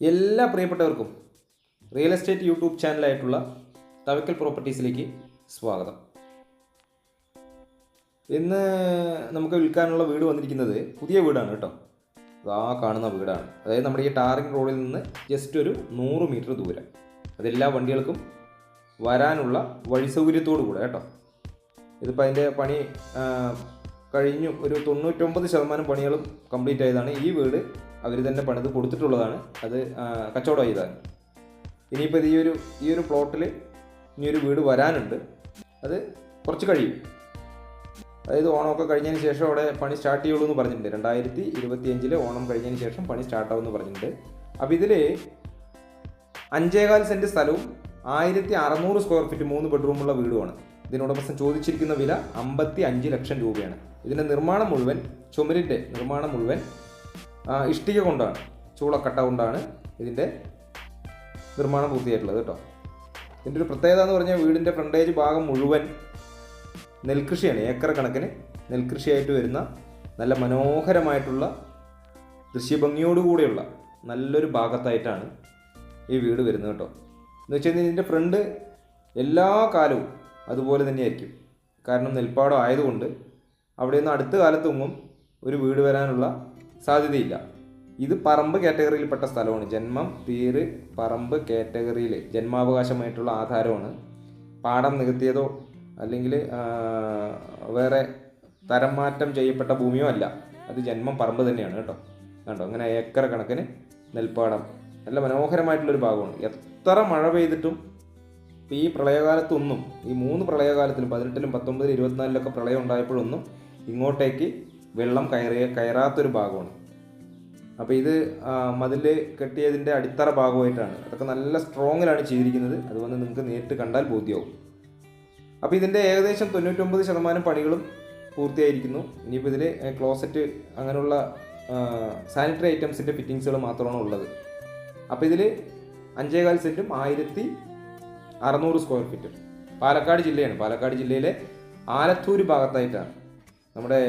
എല്ലാ പ്രിയപ്പെട്ടവർക്കും real estate YouTube ചാനലായിട്ടുള്ള Thavakkal പ്രോപ്പർട്ടീസിലേക്ക് സ്വാഗതം. ഇന്ന് നമുക്ക് വിൽക്കാനുള്ള വീട് വന്നിരിക്കുന്നത് പുതിയ വീടാണ് കേട്ടോ. ആ കാണുന്ന വീടാണ്. അതായത് നമ്മുടെ ഈ ടാറിംഗ് റോഡിൽ നിന്ന് ജസ്റ്റ് ഒരു നൂറ് മീറ്റർ ദൂരം. അതെല്ലാ വണ്ടികൾക്കും വരാനുള്ള വഴി സൗകര്യത്തോടു കൂടെ കേട്ടോ. ഇതിപ്പോൾ അതിന്റെ പണി കഴിഞ്ഞു ഒരു തൊണ്ണൂറ്റൊമ്പത് ശതമാനം പണികളും കംപ്ലീറ്റ് ആയതാണ് ഈ വീട് അവർ തന്നെ പണിത് കൊടുത്തിട്ടുള്ളതാണ്. അത് കച്ചവടമായി ഇതാണ് ഇനിയിപ്പോൾ ഈ ഒരു ഈ ഒരു പ്ലോട്ടിൽ ഇനിയൊരു വീട് വരാനുണ്ട്. അത് കുറച്ച് കഴിയും. അതായത് ഓണമൊക്കെ കഴിഞ്ഞതിന് ശേഷം അവിടെ പണി സ്റ്റാർട്ട് ചെയ്യുള്ളൂ എന്ന് പറഞ്ഞിട്ടുണ്ട്. രണ്ടായിരത്തി ഇരുപത്തി അഞ്ചിൽ ഓണം കഴിഞ്ഞതിന് ശേഷം പണി സ്റ്റാർട്ടാവുമെന്ന് പറഞ്ഞിട്ടുണ്ട്. അപ്പോൾ ഇതിൽ അഞ്ചേകാൽ സെന്റ് സ്ഥലവും ആയിരത്തി അറുന്നൂറ് സ്ക്വയർ ഫീറ്റ് മൂന്ന് ബെഡ്റൂമുള്ള വീടുമാണ്. ഇതിനോടൊപ്പം ചോദിച്ചിരിക്കുന്ന വില അമ്പത്തി അഞ്ച് ലക്ഷം രൂപയാണ്. ഇതിന്റെ നിർമ്മാണം മുഴുവൻ ചുമരിന്റെ നിർമ്മാണം മുഴുവൻ ഇഷ്ടിക കൊണ്ടാണ് ചൂളക്കട്ട കൊണ്ടാണ് ഇതിന്റെ നിർമ്മാണം പൂർത്തിയായിട്ടുള്ളത് കേട്ടോ. ഇതിന്റെ ഒരു പ്രത്യേകത എന്ന് പറഞ്ഞാൽ വീടിന്റെ ഫ്രണ്ടേജ് ഭാഗം മുഴുവൻ നെൽകൃഷിയാണ്. ഏക്കർ കണക്കിന് നെൽകൃഷിയായിട്ട് വരുന്ന നല്ല മനോഹരമായിട്ടുള്ള ദൃശ്യഭംഗിയോടുകൂടിയുള്ള നല്ലൊരു ഭാഗത്തായിട്ടാണ് ഈ വീട് വരുന്നത് കേട്ടോ. എന്ന് വെച്ച് കഴിഞ്ഞാൽ ഇതിന്റെ ഫ്രണ്ട് എല്ലാ കാലവും അതുപോലെ തന്നെയായിരിക്കും. കാരണം നെൽപ്പാടം ആയതുകൊണ്ട് അവിടെ നിന്ന് അടുത്ത കാലത്തൊന്നും ഒരു വീട് വരാനുള്ള സാധ്യതയില്ല. ഇത് പറമ്പ് കാറ്റഗറിയിൽപ്പെട്ട സ്ഥലമാണ്. ജന്മം പേര് പറമ്പ് കാറ്റഗറിയിൽ ജന്മാവകാശമായിട്ടുള്ള ആധാരമാണ്. പാടം നികത്തിയതോ അല്ലെങ്കിൽ വേറെ തരം മാറ്റം ചെയ്യപ്പെട്ട ഭൂമിയോ അല്ല. അത് ജന്മം പറമ്പ് തന്നെയാണ് കേട്ടോ. കണ്ടോ? അങ്ങനെ ഏക്കർ കണക്കിന് നെൽപ്പാടം. നല്ല മനോഹരമായിട്ടുള്ളൊരു ഭാഗമാണ്. എത്ര മഴ പെയ്തിട്ടും ഇപ്പോൾ ഈ പ്രളയകാലത്തൊന്നും ഈ മൂന്ന് പ്രളയകാലത്തിലും പതിനെട്ടിലും പത്തൊമ്പതിലും ഇരുപത്തിനാലിലൊക്കെ പ്രളയം ഉണ്ടായപ്പോഴൊന്നും ഇങ്ങോട്ടേക്ക് വെള്ളം കയറിയ കയറാത്തൊരു ഭാഗമാണ്. അപ്പോൾ ഇത് മതിൽ കെട്ടിയതിന്റെ അടിത്തറ ഭാഗമായിട്ടാണ്. അതൊക്കെ നല്ല സ്ട്രോങ്ങിലാണ് ചെയ്തിരിക്കുന്നത്. അത് വന്ന് നിങ്ങൾക്ക് നേരിട്ട് കണ്ടാൽ ബോധ്യമാവും അപ്പോൾ ഇതിന്റെ ഏകദേശം തൊണ്ണൂറ്റൊമ്പത് ശതമാനം പണികളും പൂർത്തിയായിരിക്കുന്നു. ഇനിയിപ്പോൾ ഇതിൽ ക്ലോസറ്റ് അങ്ങനെയുള്ള സാനിറ്ററി ഐറ്റംസിന്റെ ഫിറ്റിങ്സുകൾ മാത്രമാണ് ഉള്ളത്. അപ്പോൾ ഇതിൽ അഞ്ചേകാൽ സെന്റും ആയിരത്തി അറുന്നൂറ് സ്ക്വയർ ഫീറ്റും. പാലക്കാട് ജില്ലയാണ്. പാലക്കാട് ജില്ലയിലെ ആലത്തൂർ ഭാഗത്തായിട്ടാണ് നമ്മുടെ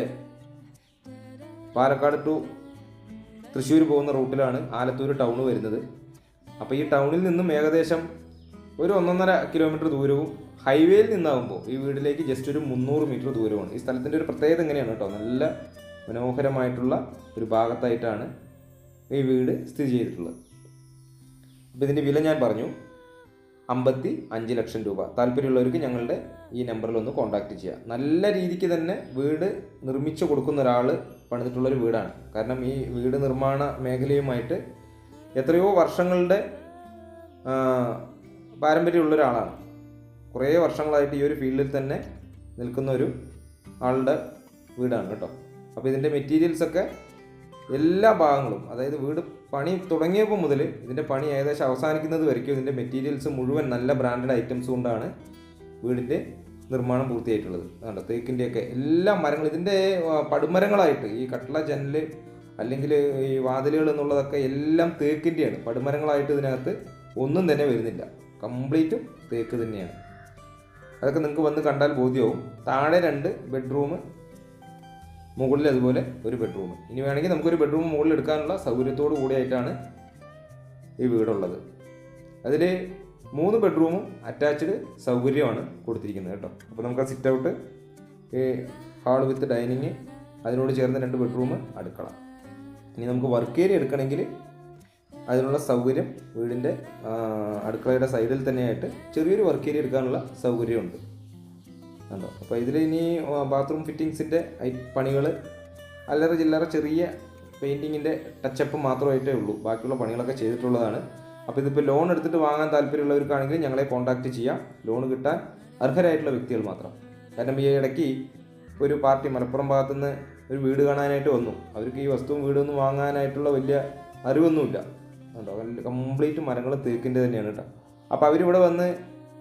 പാലക്കാട് ടു തൃശ്ശൂർ പോകുന്ന റൂട്ടിലാണ് ആലത്തൂർ ടൗൺ വരുന്നത്. അപ്പോൾ ഈ ടൗണിൽ നിന്നും ഏകദേശം ഒരു ഒന്നൊന്നര കിലോമീറ്റർ ദൂരവും ഹൈവേയിൽ നിന്നാകുമ്പോൾ ഈ വീട്ടിലേക്ക് ജസ്റ്റ് ഒരു മുന്നൂറ് മീറ്റർ ദൂരമാണ് ഈ സ്ഥലത്തിന്റെ ഒരു പ്രത്യേകത എങ്ങനെയാണ് കേട്ടോ. നല്ല മനോഹരമായിട്ടുള്ള ഒരു ഭാഗത്തായിട്ടാണ് ഈ വീട് സ്ഥിതി ചെയ്തിട്ടുള്ളത്. അപ്പോൾ ഇതിന്റെ വില ഞാൻ പറഞ്ഞു. അമ്പത്തി അഞ്ച് ലക്ഷം രൂപ. താല്പര്യമുള്ളവർക്ക് ഞങ്ങളുടെ ഈ നമ്പറിൽ ഒന്ന് കോൺടാക്റ്റ് ചെയ്യാം. നല്ല രീതിക്ക് തന്നെ വീട് നിർമ്മിച്ചു കൊടുക്കുന്ന ഒരാൾ പണിതിട്ടുള്ളൊരു വീടാണ്. കാരണം ഈ വീട് നിർമ്മാണ മേഖലയുമായിട്ട് എത്രയോ വർഷങ്ങളുടെ പാരമ്പര്യമുള്ള ഒരാളാണ് കുറേ വർഷങ്ങളായിട്ട് ഈ ഒരു ഫീൽഡിൽ തന്നെ നിൽക്കുന്ന ഒരു ആളുടെ വീടാണ് കേട്ടോ. അപ്പോൾ ഇതിന്റെ മെറ്റീരിയൽസൊക്കെ എല്ലാ ഭാഗങ്ങളും അതായത് വീട് പണി തുടങ്ങിയപ്പോൾ മുതൽ ഇതിന്റെ പണി ഏകദേശം അവസാനിക്കുന്നത് വരയ്ക്കും ഇതിന്റെ മെറ്റീരിയൽസ് മുഴുവൻ നല്ല ബ്രാൻഡഡ് ഐറ്റംസ് കൊണ്ടാണ് വീടിന്റെ നിർമ്മാണം പൂർത്തിയായിട്ടുള്ളത്. കണ്ടോ? തേക്കിന്റെയൊക്കെ എല്ലാ മരങ്ങൾ ഇതിന്റെ പടുമരങ്ങളായിട്ട് ഈ കട്ടള ജനൽ അല്ലെങ്കിൽ ഈ വാതിലുകൾ എന്നുള്ളതൊക്കെ എല്ലാം തേക്കിന്റെയാണ് പടുമരങ്ങളായിട്ട് ഇതിനകത്ത് ഒന്നും തന്നെ വരുന്നില്ല. കംപ്ലീറ്റും തേക്ക് തന്നെയാണ്. അതൊക്കെ നിങ്ങൾക്ക് വന്ന് കണ്ടാൽ ബോധ്യമാവും. താഴെ രണ്ട് ബെഡ്റൂം മുകളിൽ അതുപോലെ ഒരു ബെഡ്റൂം. ഇനി വേണമെങ്കിൽ നമുക്കൊരു ബെഡ്റൂം മുകളിൽ എടുക്കാനുള്ള സൗകര്യത്തോടു കൂടിയായിട്ടാണ് ഈ വീടുള്ളത്. അതിൽ മൂന്ന് ബെഡ്റൂമും അറ്റാച്ച്ഡ് സൗകര്യമാണ് കൊടുത്തിരിക്കുന്നത് കേട്ടോ. അപ്പോൾ നമുക്ക് ആ sit out hall with dining അതിനോട് ചേർന്ന് രണ്ട് ബെഡ്റൂം അടുക്കള. ഇനി നമുക്ക് വർക്ക് ഏരിയ എടുക്കണമെങ്കിൽ അതിനുള്ള സൗകര്യം വീടിന്റെ അടുക്കളയുടെ സൈഡിൽ തന്നെയായിട്ട് ചെറിയൊരു വർക്ക് ഏരിയ എടുക്കാനുള്ള സൗകര്യമുണ്ട്. കണ്ടോ? അപ്പോൾ ഇതിൽ ഇനി ബാത്റൂം ഫിറ്റിങ്സിന്റെ പണികൾ അല്ലറ ചില്ലറ ചെറിയ പെയിന്റിങ്ങിന്റെ ടച്ചപ്പ് മാത്രമായിട്ടേ ഉള്ളൂ. ബാക്കിയുള്ള പണികളൊക്കെ ചെയ്തിട്ടുള്ളതാണ്. അപ്പോൾ ഇതിപ്പോൾ ലോൺ എടുത്തിട്ട് വാങ്ങാൻ താല്പര്യമുള്ളവർക്കാണെങ്കിൽ ഞങ്ങളെ കോൺടാക്റ്റ് ചെയ്യാം. ലോൺ കിട്ടാൻ അർഹരായിട്ടുള്ള വ്യക്തികൾ മാത്രം. കാരണം ഈ ഇടയ്ക്ക് ഒരു പാർട്ടി മലപ്പുറം ഭാഗത്തുനിന്ന് ഒരു വീട് കാണാനായിട്ട് വന്നു. അവർക്ക് ഈ വസ്തുവും വീടൊന്നും വാങ്ങാനായിട്ടുള്ള വലിയ അറിവൊന്നുമില്ല. കണ്ടോ കംപ്ലീറ്റ് മരങ്ങൾ തേക്കിന്റെ തന്നെയാണ് കേട്ടോ. അപ്പോൾ അവരിവിടെ വന്ന്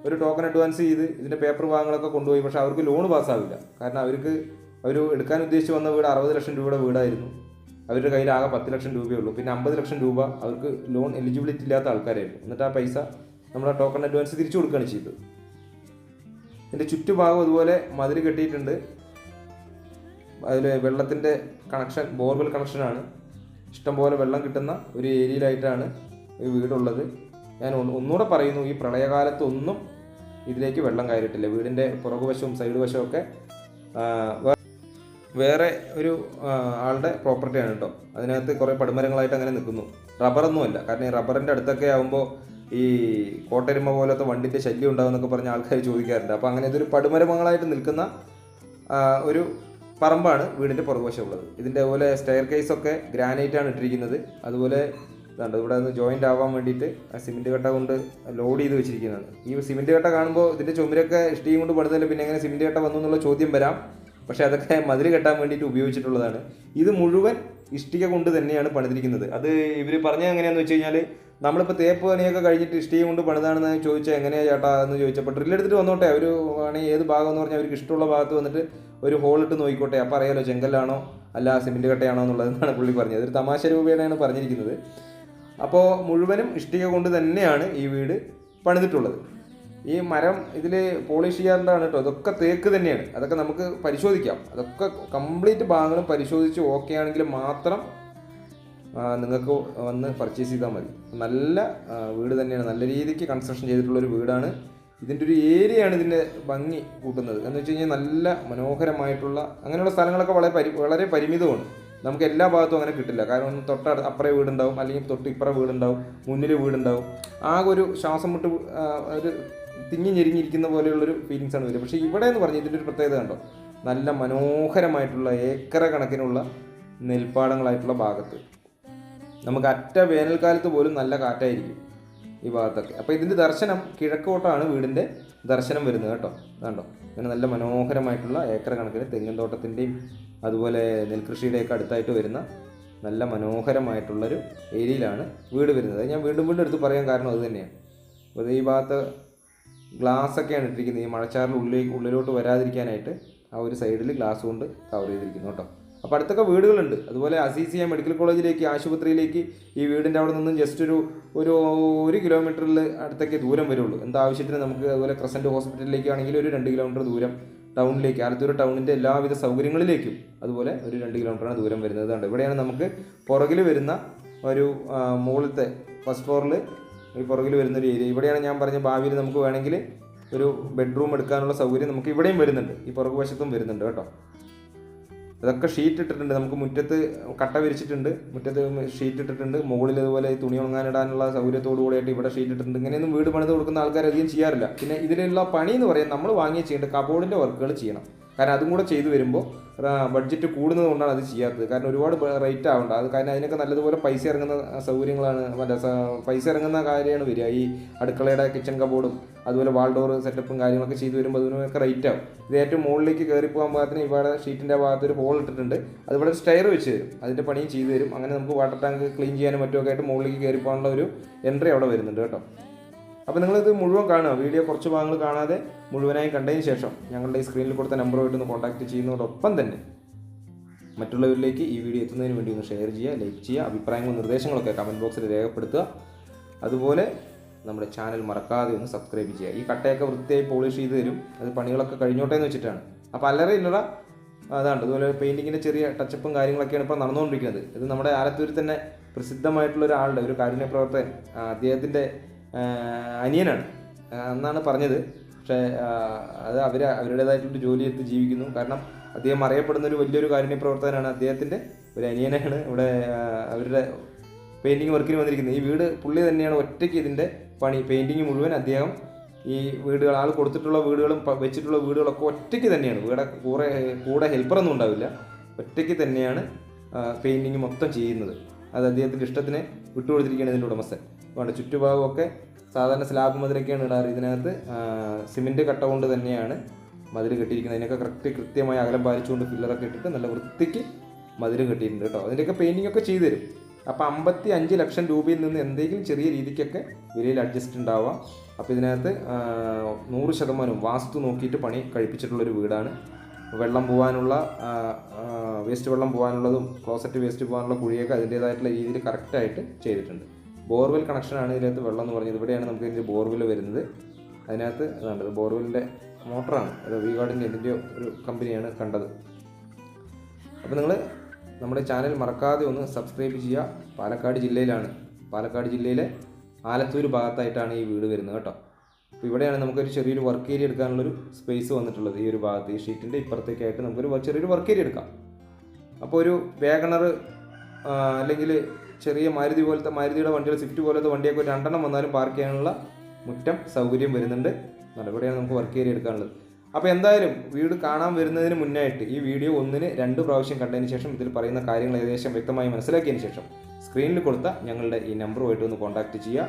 ഒരു ടോക്കൺ അഡ്വാൻസ് ചെയ്ത് ഇതിന്റെ പേപ്പർ ഭാഗങ്ങളൊക്കെ കൊണ്ടുപോയി. പക്ഷേ അവർക്ക് ലോൺ പാസ്സാവില്ല കാരണം അവർക്ക് അവർ എടുക്കാൻ ഉദ്ദേശിച്ച് വന്ന വീട് അറുപത് ലക്ഷം രൂപയുടെ വീടായിരുന്നു. അവരുടെ കയ്യിൽ ആകെ പത്ത് ലക്ഷം രൂപയേ ഉള്ളൂ. പിന്നെ അമ്പത് ലക്ഷം രൂപ അവർക്ക് ലോൺ എലിജിബിലിറ്റി ഇല്ലാത്ത ആൾക്കാരായിരുന്നു എന്നിട്ട് ആ പൈസ നമ്മൾ ആ ടോക്കൺ അഡ്വാൻസ് തിരിച്ചു കൊടുക്കുകയാണ് ചെയ്തത്. ഇതിന്റെ ചുറ്റുഭാഗം അതുപോലെ മതിൽ കെട്ടിയിട്ടുണ്ട്. അതിൽ വെള്ളത്തിന്റെ കണക്ഷൻ ബോർവെൽ കണക്ഷനാണ് ഇഷ്ടംപോലെ വെള്ളം കിട്ടുന്ന ഒരു ഏരിയയിലായിട്ടാണ് ഈ വീടുള്ളത്. ഞാൻ ഒന്ന് ഒന്നുകൂടെ പറയുന്നു ഈ പ്രളയകാലത്തൊന്നും ഇതിലേക്ക് വെള്ളം കയറിയിട്ടില്ല. വീടിന്റെ പുറകുവശവും സൈഡ് വശവും ഒക്കെ വേറെ ഒരു ആളുടെ പ്രോപ്പർട്ടിയാണ് കേട്ടോ അതിനകത്ത് കുറേ പടുമരങ്ങളായിട്ട് അങ്ങനെ നിൽക്കുന്നു. റബ്ബറൊന്നുമല്ല കാരണം ഈ റബ്ബറിന്റെ അടുത്തൊക്കെ ആകുമ്പോൾ ഈ കോട്ടരുമ പോലത്തെ വണ്ടിന്റെ ശല്യം ഉണ്ടാകുമെന്നൊക്കെ പറഞ്ഞ ആൾക്കാർ ചോദിക്കാറുണ്ട്. അപ്പോൾ അങ്ങനെ ഇതൊരു പടുമരമങ്ങളായിട്ട് നിൽക്കുന്ന ഒരു പറമ്പാണ് വീടിന്റെ പുറകുവശമുള്ളത് ഇതിന്റെ പോലെ സ്റ്റെയർ കേസൊക്കെ ഗ്രാനൈറ്റാണ് ഇട്ടിരിക്കുന്നത്. അതുപോലെ ഇതുണ്ട് ഇവിടെ നിന്ന് ജോയിന്റ് ആവാൻ വേണ്ടിയിട്ട് ആ സിമെന്റ് കട്ട കൊണ്ട് ലോഡ് ചെയ്ത് വെച്ചിരിക്കുന്നതാണ്. ഈ സിമെന്റ് കട്ട കാണുമ്പോൾ ഇതിന്റെ ചുമരൊക്കെ ഇഷ്ടിയും കൊണ്ട് പണിതല്ലേ പിന്നെ എങ്ങനെ സിമെന്റ് കട്ട വന്നു എന്നുള്ള ചോദ്യം വരാം. പക്ഷേ അതൊക്കെ മതിൽ കെട്ടാൻ വേണ്ടിയിട്ട് ഉപയോഗിച്ചിട്ടുള്ളതാണ്. ഇത് മുഴുവൻ ഇഷ്ടിക കൊണ്ട് തന്നെയാണ് പണിതിരിക്കുന്നത്. അത് ഇവർ പറഞ്ഞത് എങ്ങനെയാണെന്ന് വെച്ച് കഴിഞ്ഞാൽ നമ്മളിപ്പോൾ തേപ്പ് പണിയൊക്കെ കഴിഞ്ഞിട്ട് ഇഷ്ടിക കൊണ്ട് പണിതാണെന്ന് ചോദിച്ചാൽ എങ്ങനെയാണ് ചേട്ടാ എന്ന് ചോദിച്ചപ്പോൾ ഡ്രിൽ എടുത്തിട്ട് വന്നോട്ടെ. അവർ ആണെങ്കിൽ ഏത് ഭാഗം എന്ന് പറഞ്ഞാൽ അവർക്ക് ഇഷ്ടമുള്ള ഭാഗത്ത് വന്നിട്ട് ഒരു ഹോൾ ഇട്ട് നോക്കിക്കോട്ടെ. അപ്പോൾ അറിയാലോ ചെങ്കല്ലാണോ അല്ല സിമെന്റ് കട്ടയാണോ എന്നുള്ളതെന്നാണ് പുള്ളി പറഞ്ഞത്. അതൊരു തമാശ രൂപേണയാണ് പറഞ്ഞിരിക്കുന്നത്. അപ്പോൾ മുഴുവനും ഇഷ്ടിക കൊണ്ട് തന്നെയാണ് ഈ വീട് പണിതിട്ടുള്ളത്. ഈ മരം ഇതിൽ പോളിഷ് ചെയ്യാറുണ്ടാണ് കേട്ടോ. അതൊക്കെ തേക്ക് തന്നെയാണ്. അതൊക്കെ നമുക്ക് പരിശോധിക്കാം. അതൊക്കെ കംപ്ലീറ്റ് ഭാഗങ്ങളും പരിശോധിച്ച് ഓക്കെ ആണെങ്കിൽ മാത്രം നിങ്ങൾക്ക് വന്ന് പർച്ചേസ് ചെയ്താൽ മതി. നല്ല വീട് തന്നെയാണ്. നല്ല രീതിക്ക് കൺസ്ട്രക്ഷൻ ചെയ്തിട്ടുള്ളൊരു വീടാണ്. ഇതിന്റെ ഒരു ഏരിയയാണ് ഇതിന്റെ ഭംഗി കൂട്ടുന്നത്. എന്ന് വെച്ച് കഴിഞ്ഞാൽ നല്ല മനോഹരമായിട്ടുള്ള അങ്ങനെയുള്ള സ്ഥലങ്ങളൊക്കെ വളരെ പരി വളരെ പരിമിതമാണ്. നമുക്ക് എല്ലാ ഭാഗത്തും അങ്ങനെ കിട്ടില്ല. കാരണം തൊട്ട അപ്പുറേ വീടുണ്ടാവും. അല്ലെങ്കിൽ തൊട്ട് ഇപ്പുറ വീടുണ്ടാവും. മുന്നിൽ വീടുണ്ടാവും. ആകെ ഒരു ശ്വാസം മുട്ട് ഒരു തിങ്ങി ഞെരിഞ്ഞിരിക്കുന്ന പോലെയുള്ളൊരു ഫീലിങ്സ് ആണ് വരിക. പക്ഷേ ഇവിടെ എന്ന് പറഞ്ഞാൽ ഇതിന്റെ ഒരു പ്രത്യേകത കണ്ടോ? നല്ല മനോഹരമായിട്ടുള്ള ഏക്കറ കണക്കിനുള്ള നെൽപ്പാടങ്ങളായിട്ടുള്ള ഭാഗത്ത്. നമുക്ക് അറ്റ വേനൽക്കാലത്ത് പോലും നല്ല കാറ്റായിരിക്കും ഈ ഭാഗത്തൊക്കെ. അപ്പോൾ ഇതിന്റെ ദർശനം കിഴക്കോട്ടാണ് വീടിന്റെ ദർശനം വരുന്നത് കേട്ടോ. കണ്ടോ? ഇങ്ങനെ നല്ല മനോഹരമായിട്ടുള്ള ഏക്കർ കണക്കിന് തെങ്ങിൻ തോട്ടത്തിന്റെയും അതുപോലെ നെൽകൃഷിയുടെയൊക്കെ അടുത്തായിട്ട് വരുന്ന നല്ല മനോഹരമായിട്ടുള്ളൊരു ഏരിയയിലാണ് വീട് വരുന്നത്. ഞാൻ വീണ്ടും വീണ്ടും എടുത്ത് പറയാൻ കാരണം അത് തന്നെയാണ്. അപ്പോൾ ഈ ഭാഗത്ത് ഗ്ലാസ് ഒക്കെയാണ് ഇട്ടിരിക്കുന്നത്. ഈ മഴച്ചാറിന്റെ ഉള്ളിലേക്ക് ഉള്ളിലോട്ട് വരാതിരിക്കാനായിട്ട് ആ ഒരു സൈഡിൽ ഗ്ലാസ് കൊണ്ട് കവർ ചെയ്തിരിക്കുന്നു കേട്ടോ. അപ്പോൾ അടുത്തൊക്കെ വീടുകളുണ്ട്. അതുപോലെ അസീസിയ മെഡിക്കൽ കോളേജിലേക്ക് ആശുപത്രിയിലേക്ക് ഈ വീടിന്റെ അവിടെ നിന്നും ജസ്റ്റ് ഒരു ഒരു ഒരു കിലോമീറ്ററിൽ അടുത്തൊക്കെ ദൂരം വരുള്ളൂ. എന്താവശ്യത്തിന് നമുക്ക് അതുപോലെ ക്രസന്റ് ഹോസ്പിറ്റലിലേക്ക് ആണെങ്കിൽ ഒരു രണ്ട് കിലോമീറ്റർ ദൂരം ടൗണിലേക്ക് ആലത്തൂർ ടൗണിന്റെ എല്ലാവിധ സൗകര്യങ്ങളിലേക്കും അതുപോലെ ഒരു രണ്ട് കിലോമീറ്ററാണ് ദൂരം വരുന്നത്. ഇവിടെയാണ് നമുക്ക് പുറകിൽ വരുന്ന ഒരു മുകളിലത്തെ ഫസ്റ്റ് ഫ്ലോറിൽ ഈ പുറകിൽ വരുന്ന ഒരു ഏരിയ. ഇവിടെയാണ് ഞാൻ പറഞ്ഞ ഭാവിയിൽ നമുക്ക് വേണമെങ്കിൽ ഒരു ബെഡ്റൂം എടുക്കാനുള്ള സൗകര്യം നമുക്ക് ഇവിടെയും വരുന്നുണ്ട്. ഈ പുറകു വശത്തും വരുന്നുണ്ട് കേട്ടോ. അതൊക്കെ ഷീറ്റ് ഇട്ടിട്ടുണ്ട്. നമുക്ക് മുറ്റത്ത് കട്ട വിരിച്ചിട്ടുണ്ട്. മുറ്റത്ത് ഷീറ്റ് ഇട്ടിട്ടുണ്ട്. മുകളിൽ അതുപോലെ തുണി ഉണങ്ങാനിടാനുള്ള സൗകര്യത്തോടു കൂടിയായിട്ട് ഇവിടെ ഷീറ്റ് ഇട്ടിട്ടുണ്ട്. ഇങ്ങനെയൊന്നും വീട് പണിത് കൊടുക്കുന്ന ആൾക്കാർ അധികം ചെയ്യാറില്ല. പിന്നെ ഇതിലുള്ള പണി എന്ന് പറയാൻ നമ്മൾ വാങ്ങിയ ചെയ്യേണ്ട കബോർഡിന്റെ വർക്കുകൾ ചെയ്യണം. കാരണം അതും കൂടെ ചെയ്തു വരുമ്പോൾ ബഡ്ജറ്റ് കൂടുന്നത് കൊണ്ടാണ് അത് ചെയ്യാത്തത്. കാരണം ഒരുപാട് റേറ്റ് ആവണ്ട. അത് കാരണം അതിനൊക്കെ നല്ലതുപോലെ പൈസ ഇറങ്ങുന്ന സൗകര്യങ്ങളാണ്. മറ്റേ പൈസ ഇറങ്ങുന്ന കാര്യമാണ് വരിക. ഈ അടുക്കളയുടെ കിച്ചൺ കബോർഡും അതുപോലെ വാൾ ഡോർ സെറ്റപ്പും കാര്യങ്ങളൊക്കെ ചെയ്തു വരുമ്പോൾ അതിനൊക്കെ റേറ്റ് ആവും. ഇത് ഏറ്റവും മുകളിലേക്ക് കയറി പോകാൻ പാകത്തിന് ഇവിടെ ഷീറ്റിന്റെ ഭാഗത്ത് ഒരു ഹോൾ ഇട്ടിട്ടുണ്ട്. അതുപോലെ സ്റ്റെയർ വെച്ച് തരും. അതിന്റെ പണിയും ചെയ്തു തരും. അങ്ങനെ നമുക്ക് വാട്ടർ ടാങ്ക് ക്ലീൻ ചെയ്യാനും മറ്റുമൊക്കെ ആയിട്ട് മുകളിലേക്ക് കയറി പോകാനുള്ള ഒരു എൻട്രി അവിടെ വരുന്നുണ്ട് കേട്ടോ. അപ്പോൾ നിങ്ങളിത് മുഴുവൻ കാണുക. വീഡിയോ കുറച്ച് ഭാഗങ്ങൾ കാണാതെ മുഴുവനായി കണ്ടതിന് ശേഷം ഞങ്ങളുടെ ഈ സ്ക്രീനിൽ കൊടുത്ത നമ്പറുമായിട്ട് ഒന്ന് കോൺടാക്ട് ചെയ്യുന്നതോടൊപ്പം തന്നെ മറ്റുള്ളവരിലേക്ക് ഈ വീഡിയോ എത്തുന്നതിന് വേണ്ടി ഒന്ന് ഷെയർ ചെയ്യുക ലൈക്ക് ചെയ്യുക അഭിപ്രായങ്ങളും നിർദ്ദേശങ്ങളൊക്കെ കമന്റ് ബോക്സിൽ രേഖപ്പെടുത്തുക. അതുപോലെ നമ്മുടെ ചാനൽ മറക്കാതെ ഒന്ന് സബ്സ്ക്രൈബ് ചെയ്യുക. ഈ കട്ടയൊക്കെ വൃത്തിയായി പോളിഷ് ചെയ്ത് തരും. അത് പണികളൊക്കെ കഴിഞ്ഞോട്ടെ എന്ന് വെച്ചിട്ടാണ്. അപ്പോൾ അല്ലറ അതാണ്. അതുപോലെ പെയിന്റിങ്ങിന്റെ ചെറിയ ടച്ചപ്പും കാര്യങ്ങളൊക്കെയാണ് ഇപ്പോൾ നടന്നുകൊണ്ടിരിക്കുന്നത്. ഇത് നമ്മുടെ ആലത്തൂരിൽ തന്നെ പ്രസിദ്ധമായിട്ടുള്ള ഒരാളുടെ ഒരു കാരുണ്യ പ്രവർത്തകൻ അദ്ദേഹത്തിന്റെ അനിയനാണ്. എന്നാണ് പറഞ്ഞത്. പക്ഷേ അത് അവർ അവരുടേതായിട്ടുള്ള ജോലി എടുത്ത് ജീവിക്കുന്നു. കാരണം അദ്ദേഹം അറിയപ്പെടുന്ന ഒരു വലിയൊരു കാരുണ്യ പ്രവർത്തകനാണ് അദ്ദേഹത്തിന്റെ ഒരു അനിയനാണ്. ഇവിടെ അവരുടെ പെയിന്റിങ് വർക്കിന് വന്നിരിക്കുന്നത്. ഈ വീട് പുള്ളി തന്നെയാണ് ഒറ്റയ്ക്ക് ഇതിന്റെ പണി പെയിന്റിങ് മുഴുവൻ അദ്ദേഹം ഈ വീടുകൾ ആൾ കൊടുത്തിട്ടുള്ള വീടുകളും വെച്ചിട്ടുള്ള വീടുകളൊക്കെ ഒറ്റയ്ക്ക് തന്നെയാണ്. വീടെ കൂടെ കൂടെ ഹെൽപ്പറൊന്നും ഉണ്ടാവില്ല. ഒറ്റയ്ക്ക് തന്നെയാണ് പെയിന്റിങ് മൊത്തം ചെയ്യുന്നത്. അത് അദ്ദേഹത്തിന്റെ ഇഷ്ടത്തിന് വിട്ടുകൊടുത്തിരിക്കുകയാണ് ഇതിന്റെ ഉടമസ്ഥൻ. അതുകൊണ്ട് ചുറ്റുഭാഗമൊക്കെ സാധാരണ സ്ലാബ് മതിലൊക്കെയാണ് ഇടാറ്. ഇതിനകത്ത് സിമെന്റ് കട്ട കൊണ്ട് തന്നെയാണ് മതിൽ കെട്ടിയിരിക്കുന്നത്. അതിനൊക്കെ കറക്റ്റ് കൃത്യമായി അകലം പാലിച്ചുകൊണ്ട് പില്ലറൊക്കെ ഇട്ടിട്ട് നല്ല വൃത്തിക്ക് മതിൽ കെട്ടിയിട്ടുണ്ട് കേട്ടോ. അതിന്റെയൊക്കെ പെയിന്റിംഗ് ഒക്കെ ചെയ്തു തരും. അപ്പോൾ അമ്പത്തി അഞ്ച് ലക്ഷം രൂപയിൽ നിന്ന് എന്തെങ്കിലും ചെറിയ രീതിക്കൊക്കെ വിലയിൽ അഡ്ജസ്റ്റ് ഉണ്ടാവാം. അപ്പോൾ ഇതിനകത്ത് നൂറ് ശതമാനം വാസ്തു നോക്കിയിട്ട് പണി കഴിപ്പിച്ചിട്ടുള്ളൊരു വീടാണ്. വെള്ളം പോകാനുള്ള വേസ്റ്റ് വെള്ളം പോകാനുള്ളതും ക്ലോസറ്റ് വേസ്റ്റ് പോകാനുള്ള കുഴിയൊക്കെ അതിന്റേതായിട്ടുള്ള രീതിയിൽ കറക്റ്റായിട്ട് ചെയ്തിട്ടുണ്ട്. ബോർവെൽ കണക്ഷനാണ് ഇതിനകത്ത് വെള്ളം എന്ന് പറഞ്ഞത്. ഇവിടെയാണ് നമുക്ക് ഇതിന്റെ ബോർവെൽ വരുന്നത്. അതിനകത്ത് കണ്ടത് ബോർവെല്ലിന്റെ മോട്ടറാണ്. അത് വി ഗാർഡിന്റെ ഇതിന്റെ ഒരു കമ്പനിയാണ് കണ്ടത്. അപ്പോൾ നിങ്ങൾ നമ്മുടെ ചാനൽ മറക്കാതെ ഒന്ന് സബ്സ്ക്രൈബ് ചെയ്യുക. പാലക്കാട് ജില്ലയിലാണ്. പാലക്കാട് ജില്ലയിലെ ആലത്തൂർ ഭാഗത്തായിട്ടാണ് ഈ വീട് വരുന്നത് കേട്ടോ. അപ്പോൾ ഇവിടെയാണ് നമുക്കൊരു ചെറിയൊരു വർക്ക് ഏരിയ എടുക്കാനുള്ളൊരു സ്പേസ് വന്നിട്ടുള്ളത് ഈ ഒരു ഭാഗത്ത്. ഈ ഷീറ്റിന്റെ ഇപ്പുറത്തേക്കായിട്ട് നമുക്കൊരു ചെറിയൊരു വർക്ക് ഏരിയ എടുക്കാം. അപ്പോൾ ഒരു വേഗണർ അല്ലെങ്കിൽ ചെറിയ മാരുതി പോലത്തെ മാരുതിയുടെ വണ്ടികൾ സ്വിഫ്റ്റ് പോലത്തെ വണ്ടിയൊക്കെ ഒരു രണ്ടെണ്ണം വന്നാലും പാർക്ക് ചെയ്യാനുള്ള മുറ്റം സൗകര്യം വരുന്നുണ്ട്. നടപടിയാണ് നമുക്ക് വർക്ക് ഏരിയ എടുക്കാനുള്ളത്. അപ്പോൾ എന്തായാലും വീട് കാണാൻ വരുന്നതിന് മുന്നായിട്ട് ഈ വീഡിയോ ഒന്നിന് രണ്ട് പ്രാവശ്യം കണ്ടതിന് ശേഷം ഇതിൽ പറയുന്ന കാര്യങ്ങൾ ഏകദേശം വ്യക്തമായി മനസ്സിലാക്കിയതിന് ശേഷം സ്ക്രീനിൽ കൊടുത്ത ഞങ്ങളുടെ ഈ നമ്പറുമായിട്ട് ഒന്ന് കോൺടാക്റ്റ് ചെയ്യുക.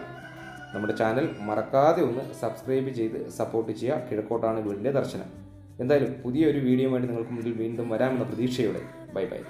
നമ്മുടെ ചാനൽ മറക്കാതെ ഒന്ന് സബ്സ്ക്രൈബ് ചെയ്ത് സപ്പോർട്ട് ചെയ്യുക. കിഴക്കോട്ടാണ് വീടിന്റെ ദർശനം. എന്തായാലും പുതിയൊരു വീഡിയോ വേണ്ടി നിങ്ങൾക്ക് മുന്നിൽ വീണ്ടും വരാമെന്ന പ്രതീക്ഷയോടെ. Bye bye